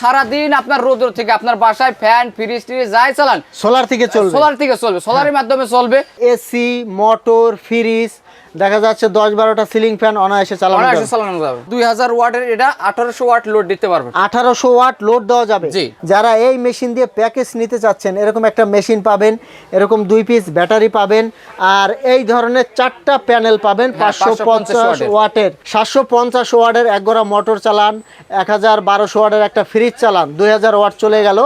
সারাদিন আপনার রোদ্র থেকে আপনার বাসায় ফ্যান ফ্রিজ ট্রিজ যাই চালান। সোলার থেকে চলবে। সোলার থেকে চলবে। সোলারের মাধ্যমে চলবে। এসি মোটর ফ্রিজ দেখা যাচ্ছে দশ বারোটা সিলিং ফ্যান অনায়াসে চালানো অনায়াসে যাবে চালানো যাবে। দুই হাজার ওয়াটের এটা আঠারোশো ওয়াট লোড দিতে পারবে। আঠারোশো ওয়াট লোড দেওয়া যাবে। যারা এই মেশিন দিয়ে প্যাকেজ নিতে চাচ্ছেন এরকম একটা মেশিন পাবেন এরকম দুই পিস ব্যাটারি পাবেন আর এই ধরনের চারটা প্যানেল পাবেন হ্যাঁ, পাঁচশো পঞ্চাশ ওয়াটের। সাতশো পঞ্চাশ ওয়াটের এক গোড়া মোটর চালান এক হাজার বারোশো ওয়াটের একটা ফ্রিজ চালান দুই হাজার ওয়াট চলে গেল।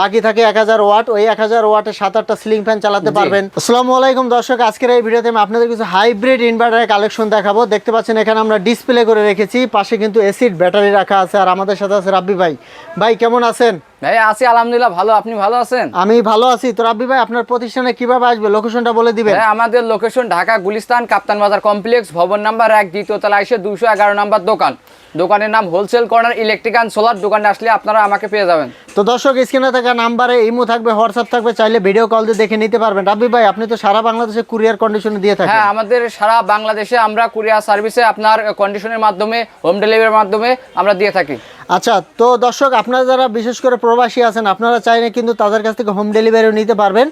বাকি থাকে এক হাজার ওয়াট ওই এক হাজার ওয়াটের সাত আটটা সিলিং ফ্যান চালাতে পারবেন। আসসালামু আলাইকুম দর্শক আজকের এই ভিডিওতে আমি আপনাদের কিছু হাইব্রিড ইনভার্টারের কালেকশন দেখাবো। দেখতে পাচ্ছেন, এখানে আমরা ডিসপ্লে করে রেখেছি। পাশে কিন্তু এসিড ব্যাটারি রাখা আছে। আর আমাদের সাথে আছে রাব্বি ভাই। ভাই, কেমন আছেন? ভাই আছি আলহামদুলিল্লাহ ভালো। আপনি ভালো আছেন? আমি ভালো আছি। তো রাব্বি ভাই আপনার প্রতিষ্ঠানে কীভাবে আসবে? লোকেশনটা বলে দিবেন। হ্যাঁ আমাদের লোকেশন ঢাকা গুলিস্তান কাপ্তান বাজার কমপ্লেক্স ভবন নাম্বার এক দ্বিতীয় তলা এসে দুশো এগারো নাম্বার দোকান। দোকানের নাম wholesale corner electric and solar দোকানে আসলে আপনারা আমাকে পেয়ে যাবেন। তো দর্শক স্ক্রিনে থাকা নাম্বারে ইমো থাকবে হোয়াটসঅ্যাপ থাকবে চাইলে ভিডিও কল দিয়ে দেখে নিতে পারবেন। রাব্বি ভাই আপনি তো সারা বাংলাদেশে কুরিয়ার কন্ডিশনে দিয়ে থাকেন। হ্যাঁ আমাদের সারা বাংলাদেশে আমরা কুরিয়ার সার্ভিসে আপনার কন্ডিশনের মাধ্যমে হোম ডেলিভারির মাধ্যমে আমরা দিয়ে থাকি। আচ্ছা তো দর্শক আপনারা যারা বিশেষ করে প্রবাসী আছেন আপনারা চাইলে কিন্তু তাদের কাছ থেকে হোম ডেলিভারিও নিতে পারবেন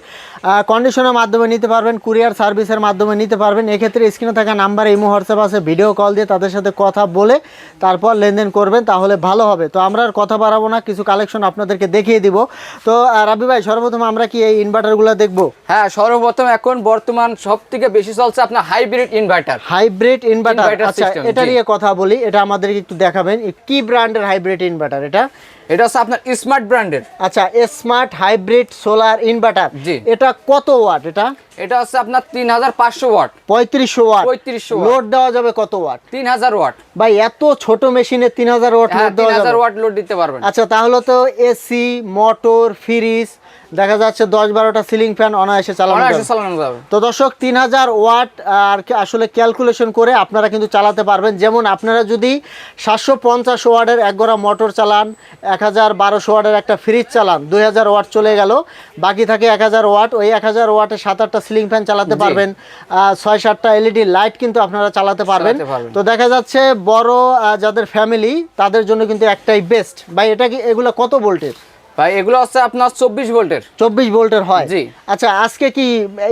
কন্ডিশনের মাধ্যমে নিতে পারবেন কুরিয়ার সার্ভিসের মাধ্যমে নিতে পারবেন। এক্ষেত্রে স্ক্রিনে থাকা নাম্বার ইমো হোয়াটসঅ্যাপ আছে ভিডিও কল দিয়ে তাদের সাথে কথা বলে তারপর লেনদেন করবেন তাহলে ভালো হবে। তো আমরা আর কথা বাড়াবো না কিছু কালেকশন আপনাদেরকে দেখিয়ে দিব। তো রাবি ভাই সর্বপ্রথম আমরা কি এই ইনভার্টারগুলো দেখব? হ্যাঁ সর্বপ্রথম এখন বর্তমান সব থেকে বেশি চলছে আপনার হাইব্রিড ইনভার্টার হাইব্রিড ইনভার্টার আচ্ছা এটা নিয়ে কথা বলি এটা আমাদেরকে একটু দেখাবেন। কি ব্র্যান্ডের হাইব্রিড ইনভার্টার এটা। এটা হচ্ছে আপনার স্মার্ট ব্র্যান্ডের আচ্ছা স্মার্ট হাইব্রিড সোলার ইনভার্টার জি। এটা কত ওয়াট এটা? এটা হচ্ছে আপনার তিন হাজার পাঁচশো ওয়াট পঁয়ত্রিশশো ওয়াট 3500 watt। লোড দেওয়া যাবে কত ওয়াট তিন হাজার ওয়াট ভাই এত ছোট মেশিনে তিন হাজার ওয়াট লোড দেওয়া হাজার যাবে ওয়াট লোড দিতে পারবেন। আচ্ছা তাহলে তো এসি মোটর ফ্রিজ দেখা যাচ্ছে দশ বারোটা সিলিং ফ্যান অনায়াসে চালানো যাবে। তো দর্শক তিন হাজার ওয়াট আর আসলে ক্যালকুলেশন করে আপনারা কিন্তু চালাতে পারবেন। যেমন আপনারা যদি সাতশো পঞ্চাশ ওয়ার্ডের এক গোড়া মোটর চালান এক হাজার বারোশো ওয়ার্ডের একটা ফ্রিজ চালান দুই হাজার ওয়াট চলে গেল। বাকি থাকে এক হাজার ওয়াট ওই এক হাজার ওয়াটে সাত আটটা সিলিং ফ্যান চালাতে পারবেন। ছয় সাতটা এলইডি লাইট কিন্তু আপনারা চালাতে পারবেন। তো দেখা যাচ্ছে বড় যাদের ফ্যামিলি তাদের জন্য কিন্তু একটাই বেস্ট বা এটা কি এগুলো কত ভোল্টের ভাই এগুলো হচ্ছে আপনার চব্বিশ ভোল্টের। চব্বিশ ভোল্টের হয়। জি। আচ্ছা আজকে কি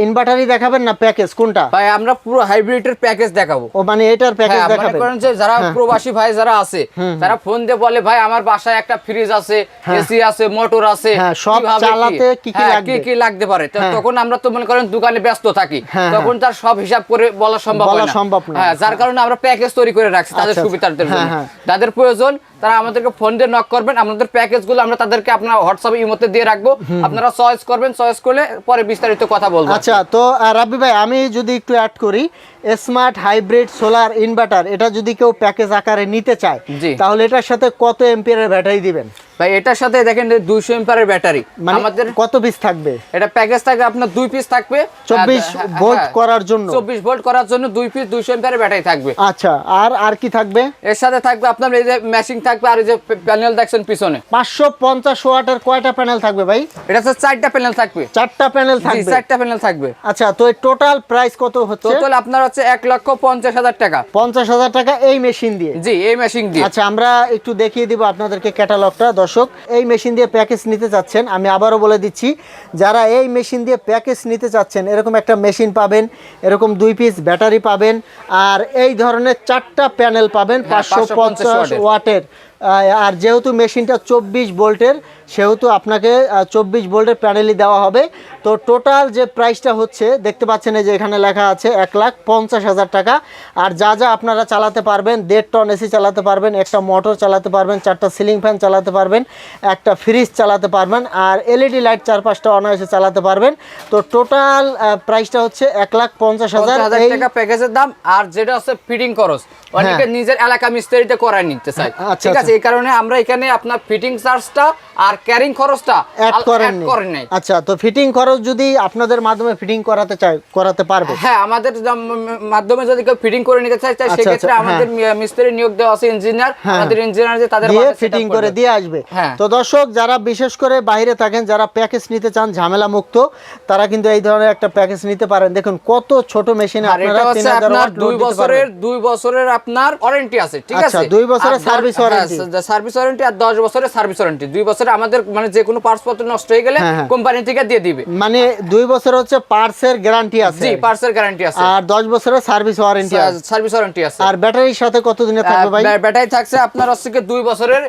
ইনভার্টারই দেখাবেন না প্যাকেজ কোনটা? ভাই আমরা পুরো হাইব্রিডের প্যাকেজ দেখাবো। ও মানে এটার প্যাকেজ হ্যাঁ মনে দেখাবেন। করেন যে যারা প্রবাসী ভাই যারা আছে তারা ফোন দিয়ে বলে ভাই আমার বাসায় একটা ফ্রিজ আছে এসি আছে মোটর আছে হ্যাঁ, সব চালাতে কি কি হ্যাঁ, লাগবে? কি কি লাগতে পারে? হ্যাঁ। তখন আমরা তো মনে করেন দোকানে ব্যস্ত থাকি। হ্যাঁ, তখন তার সব হিসাব করে বলা সম্ভব না। সম্ভব না। হ্যাঁ যার কারণে আমরা প্যাকেজ তৈরি করে রাখছি তাদের আচ্ছা, সুবিধার্থের হ্যাঁ, জন্য। হ্যাঁ। যাদের প্রয়োজন তারা আমাদেরকে ফোন দিয়ে নক করবেন। আমাদের প্যাকেজগুলো আমরা তাদেরকে আপনার হোয়াটসঅ্যাপ মধ্যে দিয়ে রাখব। আপনারা চয়েস করবেন চয়েস করলে পরে বিস্তারিত কথা বলব। আচ্ছা তো রাব্বি ভাই আমি যদি একটু অ্যাড করি স্মার্ট হাইব্রিড সোলার ইনভার্টার এটা যদি কেউ প্যাকেজ আকারে নিতে চায়। তাহলে এটার সাথে কত এম্পিয়ারের ব্যাটারি দিবেন? ভাই এটার সাথে দেখেন দুইশো এম্পারের ব্যাটারি। মানে আমাদের কত পিস থাকবে? এটা প্যাকেজ আপনার দুই পিস থাকবে। 24 হ্যাঁ, ভোল্ট হ্যাঁ, করার জন্য। চব্বিশ ভোল্ট করার জন্য দুই পিস দুইশো এম্পারের ব্যাটারি থাকবে। আচ্ছা আর আর কি থাকবে? এর সাথে থাকবে আপনার এই যে ম্যাচিং থাকবে আর এই যে প্যানেল দেখছেন পিছনে। পাঁচশো পঞ্চাশ ওয়াটের কয়টা প্যানেল থাকবে ভাই? এটা হচ্ছে চারটা প্যানেল থাকবে। চারটা প্যানেল থাকবে? চারটা প্যানেল থাকবে। আচ্ছা তো টোটাল প্রাইস কত হচ্ছে? টোটাল আপনার হচ্ছে এক লক্ষ পঞ্চাশ হাজার টাকা। পঞ্চাশ হাজার টাকা এই মেশিন দিয়ে? জি এই মেশিন দিয়ে। আচ্ছা আমরা একটু দেখিয়ে দিব আপনাদেরকে ক্যাটালগটা দর্শক এই মেশিন দিয়ে প্যাকেজ নিতে চাচ্ছেন আমি আবারও বলে দিচ্ছি যারা এই মেশিন দিয়ে প্যাকেজ নিতে চাচ্ছেন এরকম একটা মেশিন পাবেন এরকম দুই পিস ব্যাটারি পাবেন আর এই ধরনের চারটা প্যানেল পাবেন হ্যাঁ, পাঁচশো পঞ্চাশ ওয়াটের। ওয়াটের আর যেহেতু মেশিনটা চব্বিশ ভোল্টের সেহেতু আপনাকে চব্বিশ ভোল্টের প্যানেলই দেওয়া হবে। তো টোটাল যে প্রাইসটা হচ্ছে দেখতে পাচ্ছেন এই যে এখানে লেখা আছে এক লাখ পঞ্চাশ হাজার টাকা। আর যা যা আপনারা চালাতে পারবেন দেড় টন এসি চালাতে পারবেন একটা মোটর চালাতে পারবেন চারটা সিলিং ফ্যান চালাতে পারবেন একটা ফ্রিজ চালাতে পারবেন আর এলইডি লাইট চার পাঁচটা অনায়াসে চালাতে পারবেন। তো টোটাল প্রাইসটা হচ্ছে এক লাখ পঞ্চাশ হাজার। টাকা প্যাকেজের দাম আর যেটা হচ্ছে ফিটিং খরচ। অনেকে নিজের এলাকা মিস্ত্রিতে করায় নিতে চায়। আচ্ছা, ঠিক আছে আচ্ছা। এই কারণে আমরা এখানে আপনার ফিটিং চার্জটা আর ক্যারিং খরচটা অ্যাড করেন নাই আচ্ছা তো ফিটিং খরচ যদি আপনাদের মাধ্যমে ফিটিং করাতে চায় করাতে পারবে? হ্যাঁ আমাদের মাধ্যমে যদি কেউ ফিটিং করে নিতে চায় আচ্ছা, সেক্ষেত্রে আচ্ছা, আমাদের মিস্ত্রি নিয়োগ দেওয়া আছে ইঞ্জিনিয়ার হ্যাঁ। আমাদের ইঞ্জিনিয়ার যে তাদের ফিটিং করে দিয়ে আসবে। হ্যাঁ। তো দর্শক যারা বিশেষ করে বাইরে থাকেন যারা প্যাকেজ নিতে চান ঝামেলা মুক্ত তারা কিন্তু এই ধরনের একটা প্যাকেজ নিতে পারেন। দেখুন কত ছোট মেশিনে আপনারা হচ্ছে 3000 আপনার ওয়াট দুই বছরের দুই বছরের আপনার ওয়ারেন্টি আছে ঠিক আচ্ছা, আছে? দুই বছরের হ্যাঁ, warranty। সার্ভিস ওয়ারেন্টি আর দশ বছরের সার্ভিস ওয়ারেন্টি দুই বছরে আমাদের মানে যে কোনো পার্টস পত্র নষ্ট হয়ে গেলে হ্যাঁ, হ্যাঁ। কোম্পানি থেকে দিয়ে দিবে। মানে দুই বছর হচ্ছে পার্টসের গ্যারান্টি আছে। জি পার্টসের গ্যারান্টি আছে। আর দশ বছরের সার্ভিস ওয়ারেন্টি আছে। সার্ভিস ওয়ারেন্টি আছে। আর ব্যাটারির সাথে কতদিনে থাকবে ভাই? ব্যাটারি থাকছে আপনার হচ্ছে কি দুই বছরের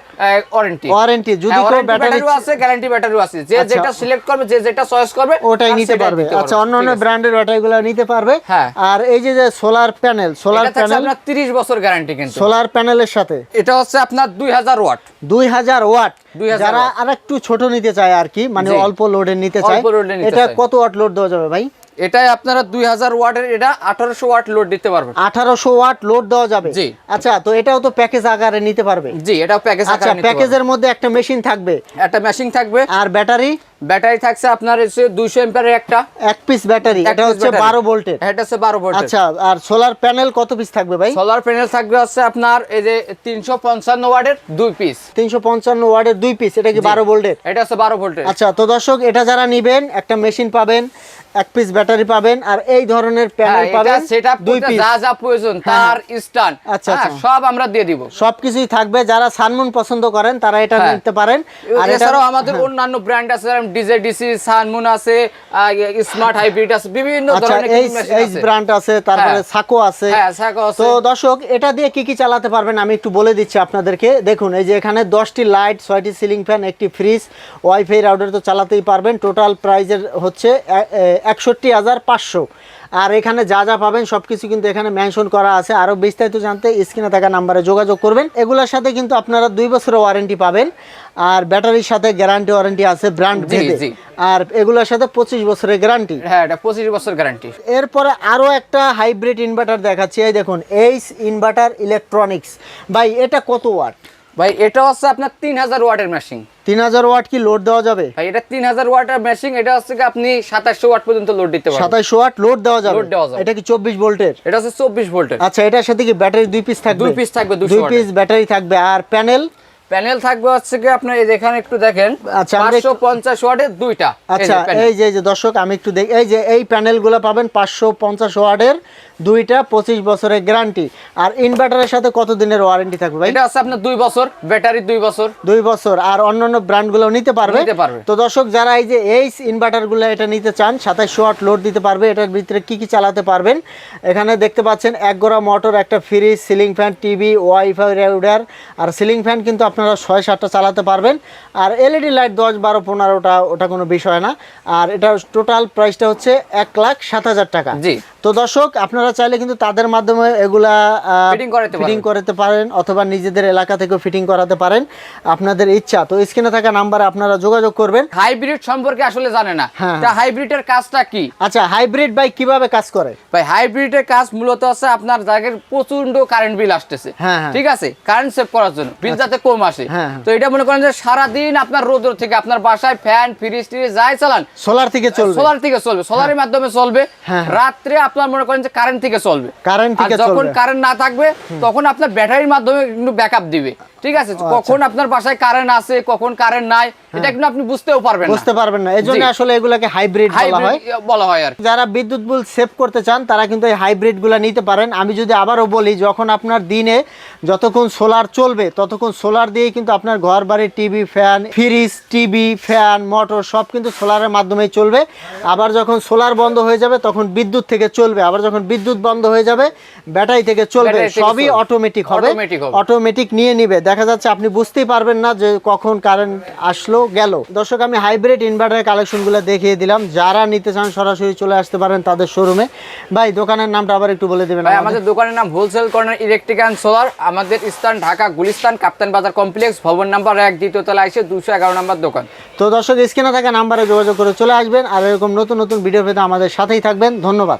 ওয়ারেন্টি ওয়ারেন্টি যদি কেউ ব্যাটারি আছে গ্যারান্টি ব্যাটারিও আছে। যে আচ্ছা। যেটা সিলেক্ট করবে যে যেটা চয়েস করবে ওটাই নিতে পারবে। আচ্ছা অন্য অন্য। ব্র্যান্ডের ব্যাটারিগুলো নিতে পারবে। হ্যাঁ। আর এই যে যে সোলার প্যানেল সোলার প্যানেল আপনার 30 বছর গ্যারান্টি কিন্তু। সোলার প্যানেলের সাথে? এটা হচ্ছে আপনার 2000 ওয়াট। দুই হাজার ওয়াট। 2000 যারা। আর একটু ছোট নিতে চায় আর কি মানে অল্প লোডের নিতে নিতে এটা কত ওয়াট লোড দেওয়া যাবে ভাই? এটাই আপনারা 2000 ওয়াটের এটা 1800 ওয়াট লোড দিতে পারবেন। আঠারোশো ওয়াট লোড দেওয়া যাবে? জি। আচ্ছা তো এটাও তো প্যাকেজ আকারে নিতে পারবে? জি এটাও প্যাকেজ আচ্ছা প্যাকেজের মধ্যে একটা মেশিন থাকবে। একটা মেশিন থাকবে। আর ব্যাটারি ব্যাটারি থাকছে আপনার হচ্ছে 200 এম্পিয়ারের একটা। এক পিস ব্যাটারি এটা হচ্ছে battery। বারো ভোল্টের। এটা হচ্ছে 12 ভোল্টের। আচ্ছা আর সোলার প্যানেল কত পিস থাকবে ভাই? সোলার প্যানেল থাকবে হচ্ছে আপনার এই যে 355 ওয়াটের দুই পিস তিনশো পঞ্চান্ন ওয়াটের দুই পিস এটা কি বারো ভোল্টের? এটা হচ্ছে 12 ভোল্টের। আচ্ছা তো দর্শক এটা যারা নিবেন একটা মেশিন পাবেন এক পিস ব্যাটারি পাবেন আর এই ধরনের প্যানেল হ্যাঁ, পাবেন সেটআপ দুই পিস যা যা প্রয়োজন হ্যাঁ, তার স্ট্যান্ড আচ্ছা, আচ্ছা। সব আমরা দিয়ে দিব। সবকিছুই থাকবে যারা সানমুন পছন্দ করেন তারা এটা হ্যাঁ। নিতে পারেন। আর এছাড়াও আমাদের অন্যান্য ব্র্যান্ড আছে ডিজে ডিসি সানমুন আছে স্মার্ট হাইব্রিড আছে বিভিন্ন আচ্ছা ধরনের এই। ব্র্যান্ড আছে। তারপরে হ্যাঁ। সাকো আছে। হ্যাঁ সাকো আছে। তো দর্শক এটা দিয়ে কি কি চালাতে পারবেন আমি একটু বলে দিচ্ছি আপনাদেরকে। দেখুন এই যে এখানে দশটি লাইট ছয়টি সিলিং ফ্যান একটি ফ্রিজ ওয়াইফাই রাউটার তো চালাতেই পারবেন। টোটাল প্রাইজের হচ্ছে একষট্টি হাজার পাঁচশো। আর এখানে যা যা পাবেন সব কিছু কিন্তু এখানে মেনশন করা আছে। আরও বিস্তারিত জানতে স্ক্রিনে থাকা নাম্বারে যোগাযোগ করবেন। এগুলোর সাথে কিন্তু আপনারা দুই বছরের ওয়ারেন্টি পাবেন। আর ব্যাটারির সাথে গ্যারান্টি ওয়ারেন্টি আছে ব্র্যান্ড ভেদে। আর এগুলোর সাথে পঁচিশ বছরের গ্যারান্টি হ্যাঁ এটা পঁচিশ বছর গ্যারান্টি এরপরে আরও একটা হাইব্রিড ইনভার্টার দেখাচ্ছি। এই দেখুন এইচ ইনভার্টার ইলেকট্রনিক্স ভাই এটা কত ওয়াট ভাই এটা হচ্ছে আপনার তিন হাজার ওয়াটের মেশিন তিন হাজার ওয়াট কি লোড দেওয়া যাবে? ভাই এটা তিন হাজার ওয়াটের মেশিন এটা হচ্ছে কি আপনি সাতাশশো ওয়াট পর্যন্ত লোড দিতে পারবেন। সাতাশশো ওয়াট লোড দেওয়া যাবে? লোড দেওয়া যাবে। এটা কি চব্বিশ ভোল্টের? এটা হচ্ছে চব্বিশ ভোল্টের। আচ্ছা এটার সাথে কি ব্যাটারি দুই পিস থাকবে? দুই পিস থাকবে, 200 দুই পিস ব্যাটারি থাকবে। আর প্যানেল প্যানেল থাকবে হচ্ছে কি আপনার এই যেখানে একটু দেখেন আচ্ছা, আমরা পাঁচশো পঞ্চাশ ওয়াটের দুইটা। আচ্ছা এই যে এই যে দর্শক আমি একটু দেখ এই যে এই প্যানেলগুলো পাবেন পাঁচশো পঞ্চাশ ওয়াটের দুইটা পঁচিশ বছরের গ্যারান্টি। আর ইনভার্টারের সাথে কত দিনের ওয়ারেন্টি থাকবে ভাই? এটা হচ্ছে আপনার দুই বছর ব্যাটারি দুই বছর। দুই বছর আর অন্যান্য ব্র্যান্ডগুলো নিতে পারবে। নিতে পারবে। তো দর্শক যারা এই যে এই ইনভার্টারগুলো এটা নিতে চান সাতাইশশো ওয়াট লোড দিতে পারবে এটার ভিতরে কি কি চালাতে পারবেন? এখানে দেখতে পাচ্ছেন এক গোড়া মোটর একটা fridge ceiling fan TV wifi router আর সিলিং ফ্যান কিন্তু আপনারা ছয় সাতটা চালাতে পারবেন। আর এলইডি লাইট দশ বারো পনেরোটা ওটা কোনো বিষয় না। আর এটা টোটাল প্রাইসটা হচ্ছে এক লাখ সাত হাজার টাকা। জি। তো দর্শক আপনারা চাইলে কিন্তু তাদের মাধ্যমে এগুলা ফিটিং করাতে পারেন অথবা নিজেদের এলাকা থেকেও ফিটিং করাতে পারেন। আপনাদের ইচ্ছা। তো স্ক্রিনে থাকা নাম্বারে আপনারা যোগাযোগ করবেন। হাইব্রিড সম্পর্কে আসলে জানে না। হ্যাঁ, তা হাইব্রিডের কাজটা কি? আচ্ছা হাইব্রিড বাইক কীভাবে কাজ করে? ভাই হাইব্রিডের কাজ মূলত আছে আপনার জায়গার প্রচণ্ড কারেন্ট বিল আসতেছে। হ্যাঁ, হ্যাঁ। ঠিক আছে? কারেন্ট সেভ করার জন্য। বিল যাতে কম আসে হ্যাঁ, হ্যাঁ। তো এটা মনে করেন যে সারাদিন আপনার রোদ থেকে আপনার বাসায় ফ্যান ফ্রিজ ট্রিজ যাই চালান সোলার থেকে চলবে। সোলার থেকে চলবে। সোলারের মাধ্যমে চলবে। হ্যাঁ। রাত্রে আপনার মনে করেন যে কারেন্ট থেকে চলবে। কারেন্ট থেকে যখন কারেন্ট না থাকবে তখন আপনার ব্যাটারির মাধ্যমে কিন্তু ব্যাকআপ দিবে। ঠিক আছে? আচ্ছা। কখন আপনার বাসায় কারেন্ট আছে কখন কারেন্ট নাই এটা কিন্তু আপনি বুঝতেও পারবেন না। বুঝতে পারবেন না। এই জন্য আসলে এগুলাকে হাইব্রিড বলা হয়। বলা হয় আর যারা বিদ্যুৎ বিল সেভ করতে চান তারা কিন্তু এই হাইব্রিডগুলো নিতে পারেন। আমি যদি আবারও বলি যখন আপনার দিনে যতক্ষণ সোলার চলবে ততক্ষণ সোলার দিয়েই কিন্তু আপনার ঘর বাড়ির TV fan fridge TV fan motor সব কিন্তু সোলারের মাধ্যমেই চলবে। আবার যখন সোলার বন্ধ হয়ে যাবে তখন বিদ্যুৎ থেকে চলবে। আবার যখন বিদ্যুৎ বন্ধ হয়ে যাবে ব্যাটারি থেকে চলবে সবই অটোমেটিক হবে। হবে। অটোমেটিক নিয়ে নিবে। দেখা যাচ্ছে আপনি বুঝতেই পারবেন না যে কখন কারেন্ট আসলো গেল। দর্শক আমি হাইব্রিড ইনভার্টার কালেকশনগুলো দেখিয়ে দিলাম। যারা নিতে চান সরাসরি চলে আসতে পারেন তাদের শোরুমে ভাই দোকানের নামটা আবার একটু বলে দেবেন ভাই আমাদের। আমাদের দোকানের নাম wholesale corner electric and solar আমাদের স্থান ঢাকা গুলিস্তান কাপ্তান বাজার কমপ্লেক্স ভবন নাম্বার এক দ্বিতীয় তলা এসে দুশো এগারো নাম্বার দোকান। তো দর্শক স্ক্রিনে থাকা নাম্বারে যোগাযোগ করে চলে আসবেন। আর এরকম নতুন নতুন ভিডিও পেতে আমাদের সাথেই থাকবেন। ধন্যবাদ।